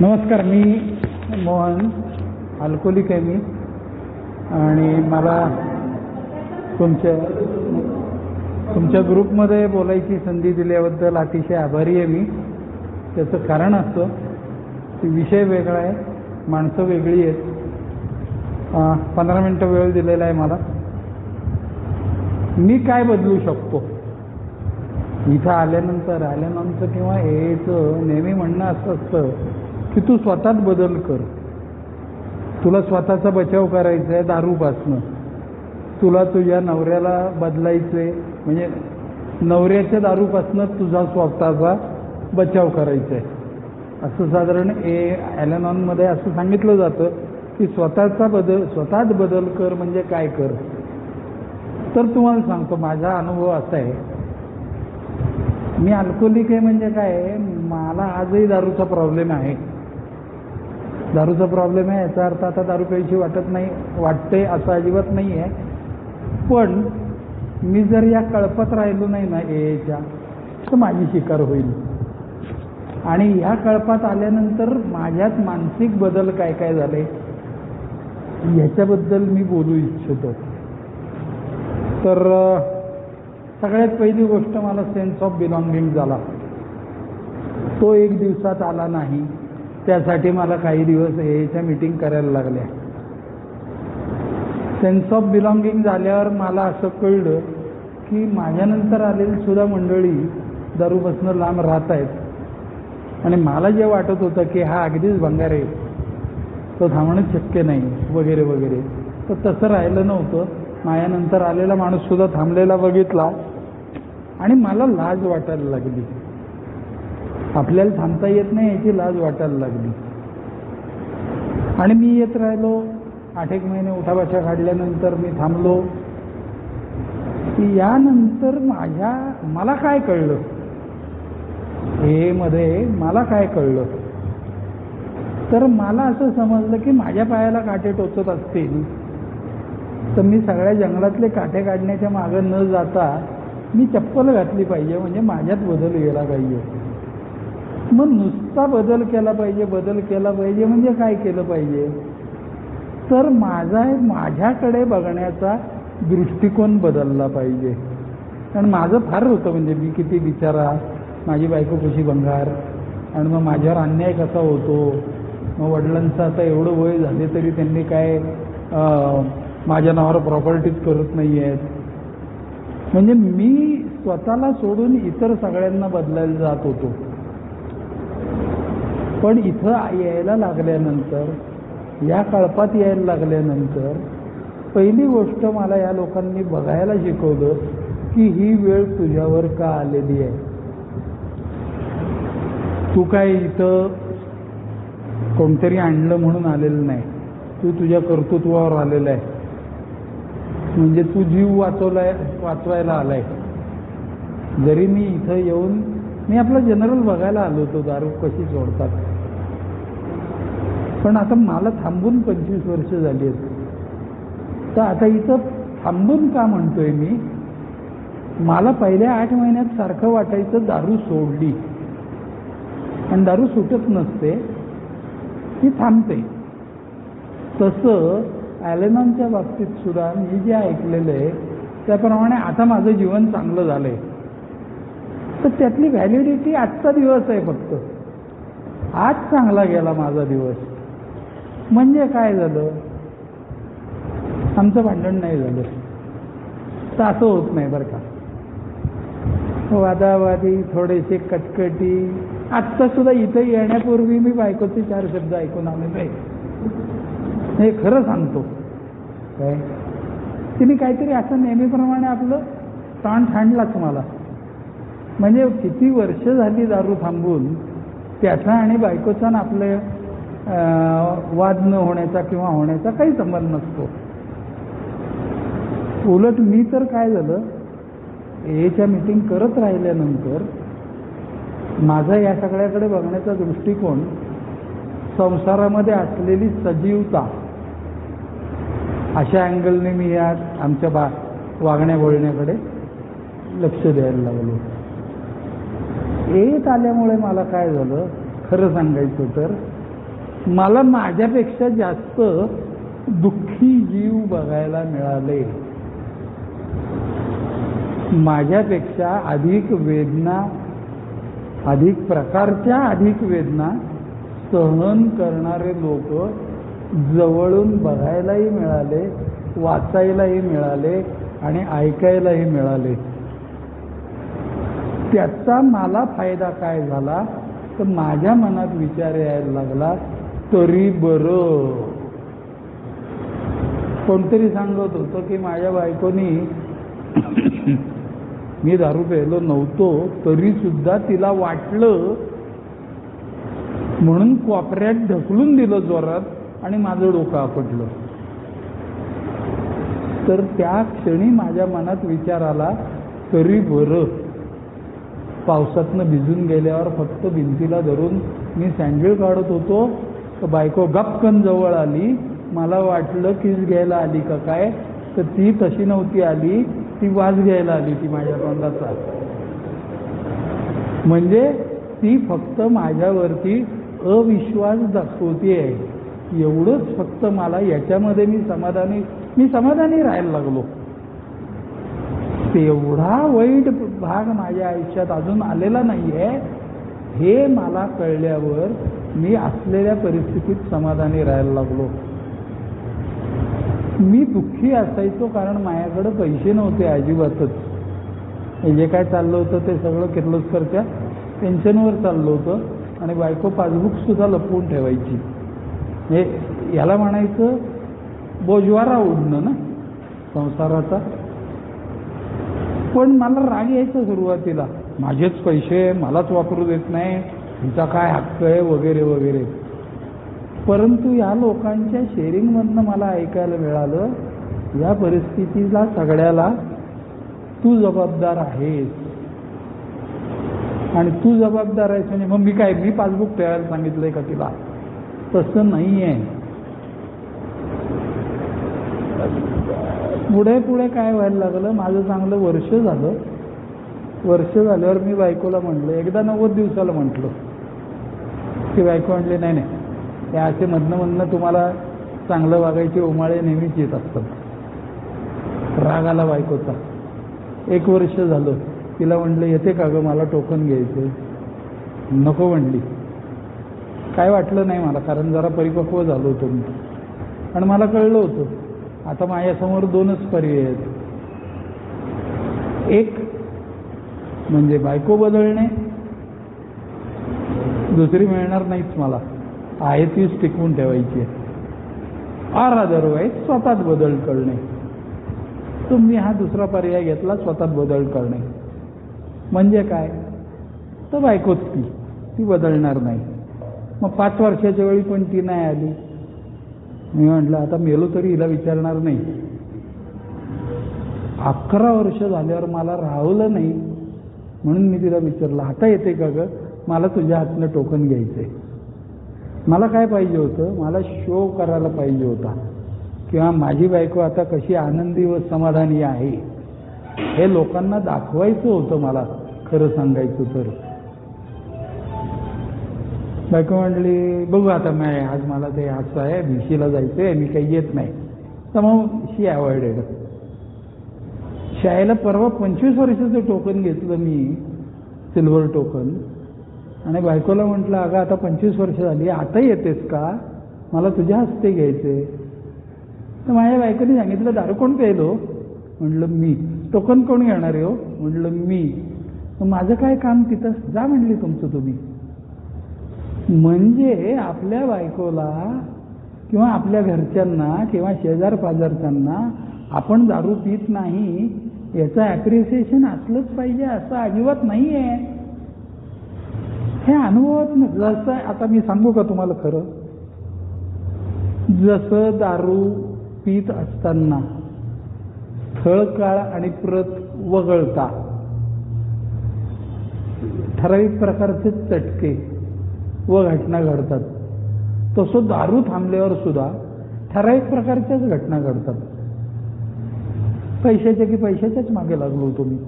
नमस्कार मी मोहन अल्कोलिक आहे मी. आणि मला तुमच्या तुमच्या ग्रुपमध्ये बोलायची संधी दिल्याबद्दल अतिशय आभारी आहे मी. त्याचं कारण असतं की विषय वेगळा आहे माणसं वेगळी आहेत. पंधरा मिनटं वेळ दिलेला आहे मला. मी काय बदलू शकतो? इथं आल्यानंतर आल्यानंतर किंवा यायचं नेहमी म्हणणं असं असतं की तू स्वतःच बदल कर. तुला स्वतःचा बचाव करायचा आहे दारूपासनं. तुला तुझ्या नवऱ्याला बदलायचं आहे म्हणजे नवऱ्याच्या दारूपासनं तुझा स्वतःचा बचाव करायचा आहे असं साधारण ए ॲलेनॉनमध्ये असं सांगितलं जातं की स्वतःचा बदल स्वतःच बदल कर म्हणजे काय कर? तर तुम्हाला सांगतो माझा अनुभव असा आहे. मी अल्कोहोलिक आहे म्हणजे काय मला आजही दारूचा प्रॉब्लेम आहे. दारूचा प्रॉब्लेम आहे. याचा अर्थ आता दारू प्यायची वाटत नाही वाटते असं अजिबात नाही आहे पण मी जर या कळपत राहिलो नाही ना एच्या तर माझी शिकार होईल. आणि ह्या कळपात आल्यानंतर माझ्यात मानसिक बदल काय काय झाले? ह्याच्याबद्दल मी बोलू इच्छितो. तर सगळ्यात पहिली गोष्ट मला सेन्स ऑफ बिलॉंगिंग झाला. तो एक दिवसात आला नाही. त्यासाठी मला काही दिवस याच्या मीटिंग करायला लागल्या. सेन्स ऑफ बिलॉंगिंग झाल्यावर मला असं कळलं की माझ्यानंतर आलेली सुद्धा मंडळी दारूपासनं लांब राहत आहेत. आणि मला जे वाटत होतं की हा अगदीच भंगार आहे तो थांबणं शक्य नाही वगैरे वगैरे. तर तसं राहिलं नव्हतं. माझ्यानंतर आलेला माणूससुद्धा थांबलेला बघितला. आणि मला लाज वाटायला लागली. आपल्याला थांबता येत नाही याची लाज वाटायला लागली. आणि मी येत राहिलो. आठ एक महिने उठाबाशा काढल्यानंतर मी थांबलो. की यानंतर माझ्या मला काय कळलं? हे मध्ये मला काय कळलं? तर मला असं समजलं की माझ्या पायाला काटे टोचत असतील. तर मी सगळ्या जंगलातले काटे काढण्याच्या मागं न जाता मी चप्पल घातली पाहिजे म्हणजे माझ्यात बदल गेला पाहिजे. मग नुसता बदल केला पाहिजे बदल केला पाहिजे म्हणजे काय केलं पाहिजे? तर माझा माझ्याकडे बघण्याचा दृष्टिकोन बदलला पाहिजे. कारण माझं फार होतं म्हणजे मी किती बिचारा माझी बायको कशी भंगार आणि मग माझ्यावर अन्याय कसा होतो? मग वडिलांचं आता एवढं वय झाले तरी त्यांनी काय माझ्या नावावर प्रॉपर्टीज करत नाही आहेत म्हणजे मी स्वतःला सोडून इतर सगळ्यांना बदलायला जात होतो. पण इथं यायला लागल्यानंतर या कळपात यायला लागल्यानंतर पहिली गोष्ट मला या लोकांनी बघायला शिकवलं की ही वेळ तुझ्यावर का आलेली आहे? तू काय इथं कोणतरी आणलं म्हणून आलेलं नाही. तू तुझ्या कर्तृत्वावर आलेला आहे. म्हणजे तू जीव वाचवलाय वाचवायला आलाय. जरी मी इथं येऊन मी आपलं जनरल बघायला आलो होतो दारू कशी सोडतात. पण आता मला थांबून पंचवीस वर्ष झाली आहेत. तर आता इथं थांबून का म्हणतोय मी? मला पहिल्या आठ महिन्यात सारखं वाटायचं दारू सोडली. आणि दारू सुटत नसते ती थांबते. तसं ॲलेनॉनच्या बाबतीत सुद्धा मी जे ऐकलेलं आहे त्याप्रमाणे आता माझं जीवन चांगलं झालं आहे तर त्यातली व्हॅलिडिटी आजचा दिवस आहे फक्त. आज चांगला गेला माझा दिवस. म्हणजे काय झालं? आमचं भांडण नाही झालं. तर असं होत नाही बरं का. वादावादी थोडेसे कटकटी. आत्ता सुद्धा इथं येण्यापूर्वी मी बायकोचे चार शब्द ऐकून आले नाही. हे खरं सांगतो. काय? तिने काहीतरी असं नेहमीप्रमाणे आपलं ताण ठाणलाच मला. म्हणजे किती वर्ष झाली दारू थांबून त्याचा आणि बायकोचा आणि आपले वाद न होण्याचा किंवा होण्याचा काही संबंध नसतो. उलट मी तर काय झालं एच्या मिटिंग करत राहिल्यानंतर माझा या सगळ्याकडे बघण्याचा दृष्टिकोन संसारामध्ये असलेली सजीवता अशा अँगलने मी या आमच्या बा वागण्या बोलण्याकडे लक्ष द्यायला लागलो. येत आल्यामुळे मला काय झालं? खरं सांगायचं तर मला माझ्यापेक्षा जास्त दुःखी जीव बघायला मिळाले. माझ्यापेक्षा अधिक वेदना अधिक प्रकारच्या अधिक वेदना सहन करणारे लोक जवळून बघायलाही मिळाले वाचायलाही मिळाले आणि ऐकायलाही मिळाले. त्याचा मला फायदा काय झाला? तर माझ्या मनात विचार यायला लागला तरी बरं. कोणतरी सांगत होतं की माझ्या बायकोनी मी दारू प्यायलो नव्हतो तरी सुद्धा तिला वाटलं. म्हणून कोपऱ्यात ढकलून दिलं जोरात आणि माझं डोकं आपटलं. तर त्या क्षणी माझ्या मनात विचार आला तरी बरं. पावसातनं भिजून गेल्यावर फक्त भिंतीला धरून मी सँडविल काढत होतो. तर बायको गपकन जवळ आली. मला वाटलं किस घ्यायला आली का काय? तर ती तशी नव्हती आली. ती वाज घ्यायला आली ती माझ्या तोंडाचा. म्हणजे ती फक्त माझ्यावरती अविश्वास दाखवते एवढंच फक्त मला याच्यामध्ये मी समाधानी मी समाधानी राहायला लागलो. तेवढा वाईट भाग माझ्या आयुष्यात अजून आलेला नाही आहे हे मला कळल्यावर मी असलेल्या परिस्थितीत समाधानी राहायला लागलो. मी दुःखी असायचो कारण माझ्याकडं पैसे नव्हते अजिबातच. हे जे काय चाललं होतं ते सगळं किर्लोस्करच्या पेन्शनवर चाललं होतं आणि बायको पासबुक सुद्धा लपवून ठेवायची. हे याला म्हणायचं बोजवारा उडणं ना संसाराचा. पण मला राग यायचं सुरुवातीला. माझेच पैसे मलाच वापरू देत नाही तुमचा काय हक्क आहे? वगैरे वगैरे. परंतु या लोकांच्या शेअरिंगमधनं मला ऐकायला मिळालं या परिस्थितीला सगळ्याला तू जबाबदार आहेस. आणि तू जबाबदार आहेस म्हणजे मग मी काय? मी पासबुक ठेवायला सांगितलंय का तिला? तसं नाही आहे पुढे पुढे काय व्हायला लागलं? माझं चांगलं वर्ष झालं. वर्ष झाल्यावर मी बायकोला म्हटलं एकदा नव्वद दिवसाला म्हटलं. ती बायको म्हटली नाही नाही. हे असे मधनं मधनं तुम्हाला चांगलं वागायचे उमाळे नेहमीच येत असतात. राग आला बायकोचा. एक वर्ष झालं. तिला म्हटलं येते का गं? मला टोकन घ्यायचं नको म्हणली. काय वाटलं नाही मला कारण जरा परिपक्व झालो होतो मी. आणि मला कळलं होतं. आता माझ्यासमोर दोनच पर्याय आहेत. एक म्हणजे बायको बदलणे दुसरी मिळणार नाहीच मला. आहे तीच टिकवून ठेवायची आर अदरवाईज स्वतःच बदल करणे. तुम्ही हा दुसरा पर्याय घेतला स्वतःच बदल करणे. म्हणजे काय? तर बायकोच ती. ती बदलणार नाही. मग पाच वर्षाच्या वेळी पण ती नाही आली. मी म्हटलं आता मेलो तरी हिला विचारणार नाही. अकरा वर्ष झाल्यावर मला राहवलं नाही म्हणून मी तिला विचारलं आता येते का ग? मला तुझ्या हातनं टोकन घ्यायचंय. मला काय पाहिजे होतं? मला शो करायला पाहिजे होता. किंवा माझी बायको आता कशी आनंदी व समाधानी आहे हे लोकांना दाखवायचं होतं मला खरं सांगायचं तर. बायको म्हणली बघू आता मी आज मला ते असं आहे भिशीला जायचं आहे मी काही येत नाही. तर मग शी अवॉइडेड शाळेला परवा पंचवीस वर्षाचं टोकन घेतलं मी सिल्वर टोकन आणि बायकोला म्हटलं अगं आता पंचवीस वर्ष झाली आता येतेस का? मला तुझ्या हस्ते घ्यायचे तर माझ्या बायकोने सांगितलं दारू कोण प्यायलो? म्हटलं मी. टोकन कोण घेणार आहे हो? म्हटलं मी. माझं काय काम तिथं? जा म्हणली तुमचं तुम्ही. म्हणजे आपल्या बायकोला किंवा आपल्या घरच्यांना किंवा शेजार पाजारच्यांना आपण दारू पित नाही याचं ॲप्रिसिएशन असलंच पाहिजे असं अजिबात नाही आहे हे अनुभवात जसं आता मी सांगू का तुम्हाला खरं? जसं दारू पित असताना स्थळ काळ आणि प्रत वगळता ठराविक प्रकारचे चटके व घटना घडतात. तसं दारू थांबल्यावर सुद्धा ठराविक प्रकारच्याच घटना घडतात. पैशाच्या की पैशाच्याच मागे लागलो होतो मी.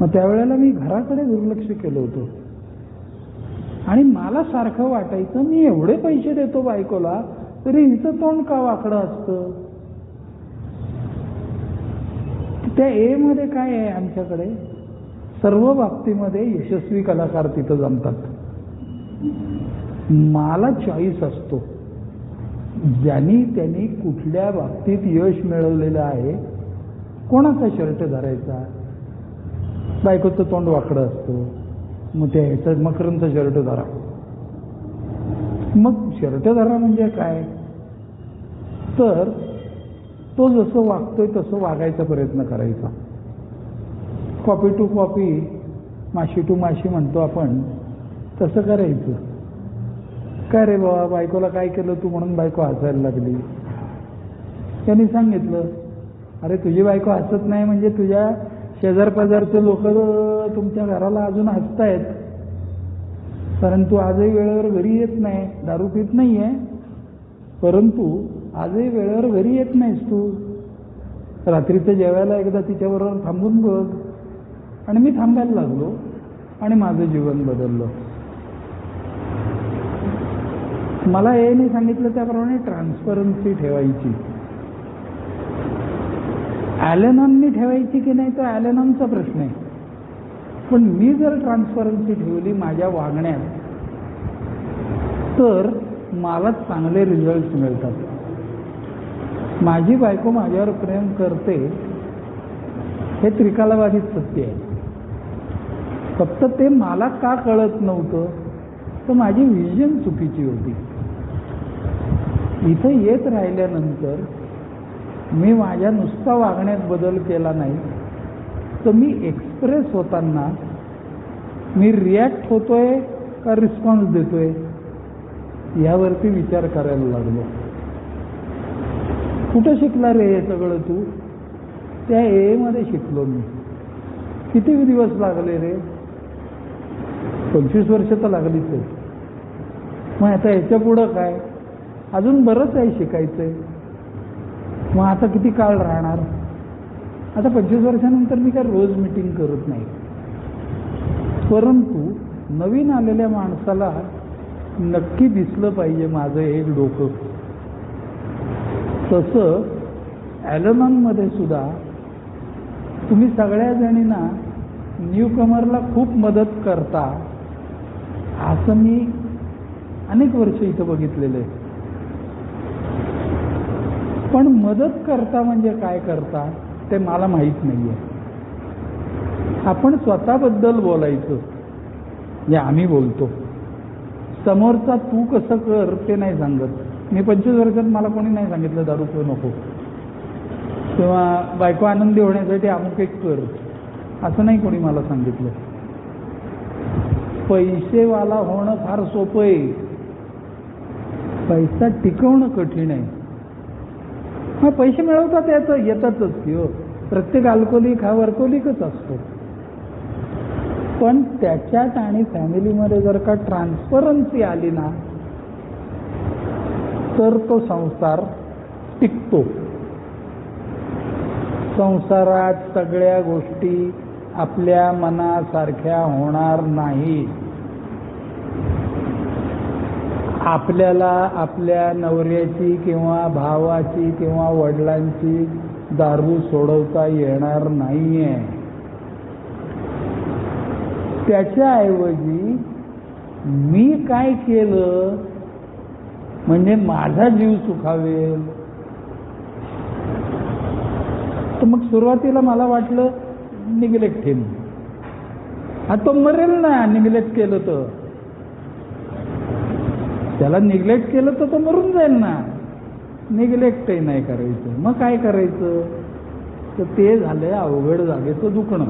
मग त्यावेळेला मी घराकडे दुर्लक्ष केलं होतं. आणि मला सारखं वाटायचं मी एवढे पैसे देतो बायकोला तरी हिचं तोंड का वाकडं असतं? त्या ए मध्ये काय आहे आमच्याकडे? सर्व बाबतीमध्ये यशस्वी कलाकार तिथं जमतात. मला चॉईस असतो. ज्यांनी त्यांनी कुठल्या बाबतीत यश मिळवलेलं आहे कोणाचा शर्ट धरायचा? बायकोचं तोंड वाकडं असतं. मग ते ह्याचं मकरंचा शर्ट धरा. मग शर्ट धरा म्हणजे काय? तर तो जसं वागतोय तसं वागायचा प्रयत्न करायचा. कॉपी टू कॉपी माशी टू माशी म्हणतो आपण तसं करायचं. काय रे बाबा बायकोला काय केलं तू म्हणून बायको हसायला लागली? त्यांनी सांगितलं अरे तुझी बायको हसत नाही म्हणजे तुझ्या शेजार पाजारचे लोक तुमच्या घराला अजून हसतायत. कारण तू आजही वेळेवर घरी येत नाही दारू पित नाही आहे परंतु आजही वेळेवर घरी येत नाहीस तू. रात्रीचं जेवायला एकदा तिच्याबरोबर थांबून बघ. आणि मी थांबायला लागलो आणि माझं जीवन बदललं. मला याने सांगितलं त्याप्रमाणे ट्रान्सपरन्सी ठेवायची. ॲलेनॉननी ठेवायची की नाही तो ॲलेनॉनचा प्रश्न आहे. पण मी जर ट्रान्सपरन्सी ठेवली माझ्या वागण्यात तर मला चांगले रिझल्ट मिळतात. माझी बायको माझ्यावर प्रेम करते हे त्रिकालाबाधित सत्य आहे. फक्त ते मला का कळत नव्हतं? तर माझी विजन चुकीची होती. इथं येत राहिल्यानंतर मी माझ्या नुसता वागण्यात बदल केला नाही तर मी एक्सप्रेस होताना मी रिॲक्ट होतोय का रिस्पॉन्स देतोय? यावरती विचार करायला लागलो. कुठं शिकला रे हे सगळं तू? त्या ए मध्ये शिकलो मी. किती दिवस लागले रे? पंचवीस वर्ष तर लागलीच आहे मग आता याच्या पुढं काय? अजून बरंच आहे शिकायचंय. मग आता किती काळ राहणार? आता पंचवीस वर्षानंतर मी काय रोज मिटिंग करत नाही. परंतु नवीन आलेल्या माणसाला नक्की दिसलं पाहिजे माझं एक डोकं. तसं ॲलमनमध्ये सुद्धा तुम्ही सगळ्या जणींना न्यू कमरला खूप मदत करता असं मी अनेक वर्ष इथं बघितलेलं आहे. पण मदत करता म्हणजे काय करता ते मला माहीत नाही आहे आपण स्वतःबद्दल बोलायचं जे आम्ही बोलतो. समोरचा तू कसं कर ते नाही सांगत. मी पंचवीस वर्षात मला कोणी नाही सांगितलं दारू पिऊ नको. किंवा बायको आनंदी होण्यासाठी अमुक एक कर असं नाही कोणी मला सांगितलं. पैसेवाला होणं फार सोपं आहे. पैसा टिकवणं कठीण आहे. हा पैसे मिळवतात याचं येतातच की हो. प्रत्येक अल्कोलिक हा वर्कोलिकच असतो. पण त्याच्यात आणि फॅमिलीमध्ये जर का ट्रान्सपरन्सी आली ना तर तो संसार टिकतो. संसारात सगळ्या गोष्टी आपल्या मनासारख्या होणार नाही. आपल्याला आपल्या नवऱ्याची किंवा भावाची किंवा वडिलांची दारू सोडवता येणार नाहीये. त्याच्याऐवजी मी काय केलं? म्हणजे माझा जीव सुखावेल. तर मग सुरुवातीला मला वाटलं निग्लेक्ट ठेवून हा तो मरेल ना निग्लेक्ट केलं तर. त्याला निग्लेक्ट केलं तर तो मरून जाईल ना. निग्लेक्टही नाही करायचं. मग काय करायचं? तर ते झालंय अवघड जागेचं दुखणं.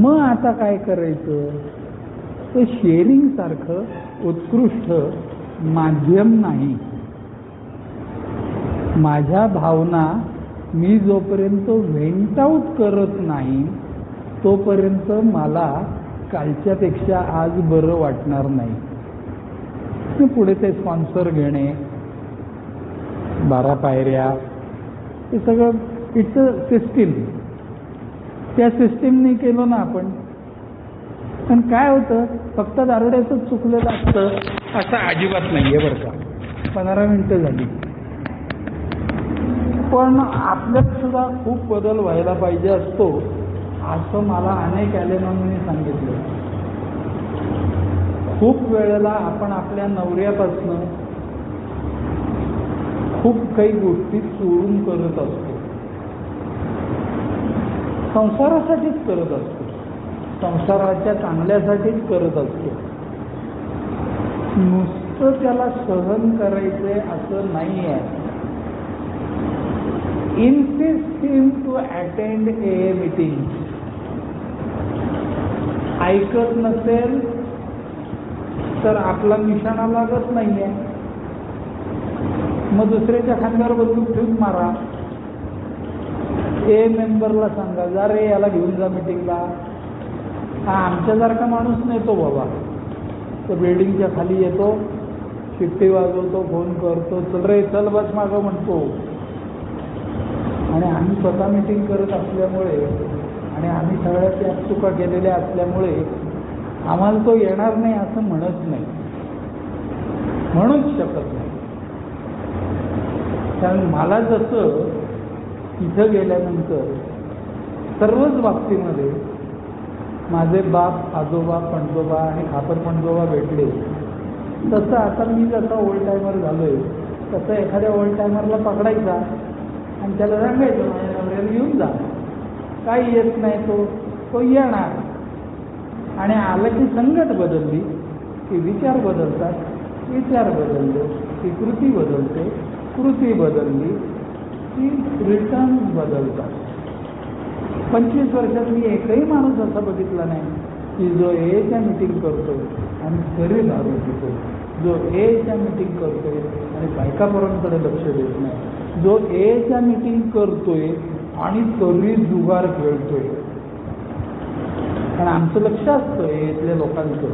मग आता काय करायचं? तर शेअरिंग सारखं उत्कृष्ट माध्यम नाही. माझ्या भावना मी जोपर्यंत व्हेंट आऊट करत नाही तोपर्यंत मला कालच्यापेक्षा आज बरं वाटणार नाही. पुढे ते स्पॉन्सर घेणे बारा पायऱ्या हे सगळं इट्स अ सिस्टीम त्या सिस्टीमने केलो ना आपण. पण काय होतं फक्त दारुड्याचंच चुकलेलं असतं असं अजिबात नाही आहे बरं का. पंधरा मिनटं झाली. पण आपल्यात सुद्धा खूप बदल व्हायला पाहिजे असतो असं मला अनेक ॲलेमॉननी सांगितलं. खूप वेळेला आपण आपल्या नवऱ्यापासनं खूप काही गोष्टी चोरून करत असतो. संसारासाठीच करत असतो. संसाराच्या चांगल्यासाठीच करत असतो. नुसतं त्याला सहन करायचंय असं नाही आहे insist him to attend a meeting ऐकत नसेल तर आपला निशाणा लागत नाहीये. मग दुसऱ्याच्या खांद्यावर बदलून ठेवून मारा. ए मेंबरला सांगा जा रे याला घेऊन जा मिटिंगला. हा आमच्यासारखा माणूस नेतो बाबा. तो बिल्डिंगच्या खाली येतो शिट्टी वाजवतो फोन करतो चल रे चल बस मागं म्हणतो. आणि आम्ही स्वतः मिटिंग करत असल्यामुळे आणि आम्ही सगळ्या त्या चुका केलेल्या असल्यामुळे आम्हाला तो येणार नाही असं म्हणत नाही. म्हणूच शकत नाही. कारण मला जसं तिथं गेल्यानंतर सर्वच बाबतीमध्ये माझे बाप आजोबा पणजोबा आणि खापर पणजोबा भेटले. तसं आता मी जसा ओल्ड टायमर झालोय तसं एखाद्या ओल्ड टायमरला पकडायचा आणि त्याला सांगायचं माझ्या नवऱ्याला घेऊन जा. काही येत नाही तो तो येणार. आणि आलं की संगत बदलली की विचार बदलतात विचार बदलले की कृती बदलते कृती बदलली की रिटर्न बदलतात. पंचवीस वर्षात मी एकही माणूस असा बघितला नाही की जो एच्या मिटिंग करतोय आणि तरी दारू पितो जो एच्या मिटिंग करतोय आणि बायकापोरांकडे लक्ष देत नाही. जो एच्या मिटिंग करतोय आणि तरी जुगार खेळतोय. कारण आमचं लक्ष असतं इथल्या लोकांचं.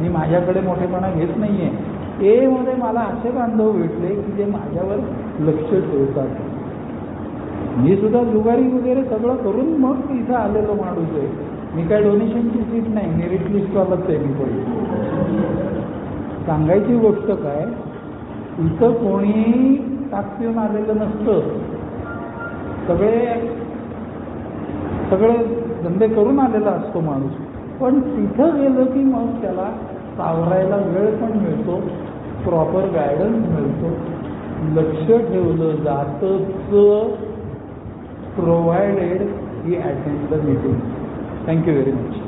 मी माझ्याकडे मोठेपणा घेत नाहीये. ए मध्ये मला असे बांधव भेटले की जे माझ्यावर लक्ष ठेवतात. मी सुद्धा जुगारी वगैरे सगळं करून मग इथं आलेलो माणूस आहे. मी काय डोनेशनची सीट नाही मेरिट लिस्टवालाच आहे मी पण. सांगायची गोष्ट काय इथं कोणी टाक आलेलं नसतं. सगळे सगळे धंदे करून आलेला असतो माणूस. पण तिथं गेलं की मग त्याला सावरायला वेळ पण मिळतो प्रॉपर गायडन्स मिळतो. लक्ष ठेवलं जातच provided he attend the meeting thank you very much